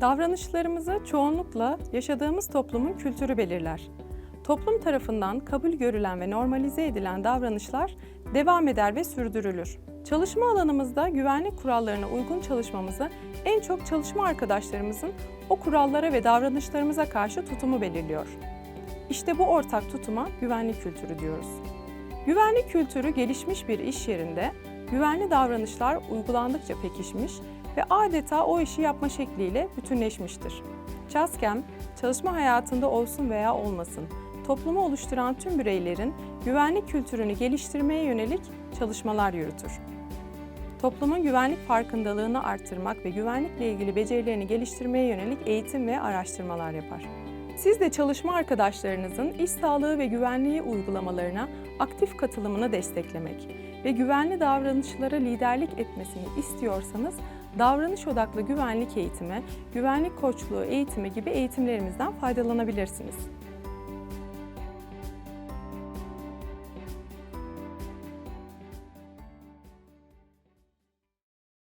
Davranışlarımızı çoğunlukla yaşadığımız toplumun kültürü belirler. Toplum tarafından kabul görülen ve normalize edilen davranışlar devam eder ve sürdürülür. Çalışma alanımızda güvenlik kurallarına uygun çalışmamızı en çok çalışma arkadaşlarımızın o kurallara ve davranışlarımıza karşı tutumu belirliyor. İşte bu ortak tutuma güvenlik kültürü diyoruz. Güvenlik kültürü gelişmiş bir iş yerinde güvenli davranışlar uygulandıkça pekişmiş ve adeta o işi yapma şekliyle bütünleşmiştir. CHASKEM, çalışma hayatında olsun veya olmasın, toplumu oluşturan tüm bireylerin güvenlik kültürünü geliştirmeye yönelik çalışmalar yürütür. Toplumun güvenlik farkındalığını arttırmak ve güvenlikle ilgili becerilerini geliştirmeye yönelik eğitim ve araştırmalar yapar. Siz de çalışma arkadaşlarınızın iş sağlığı ve güvenliği uygulamalarına aktif katılımını desteklemek ve güvenli davranışlara liderlik etmesini istiyorsanız davranış odaklı güvenlik eğitimi, güvenlik koçluğu eğitimi gibi eğitimlerimizden faydalanabilirsiniz.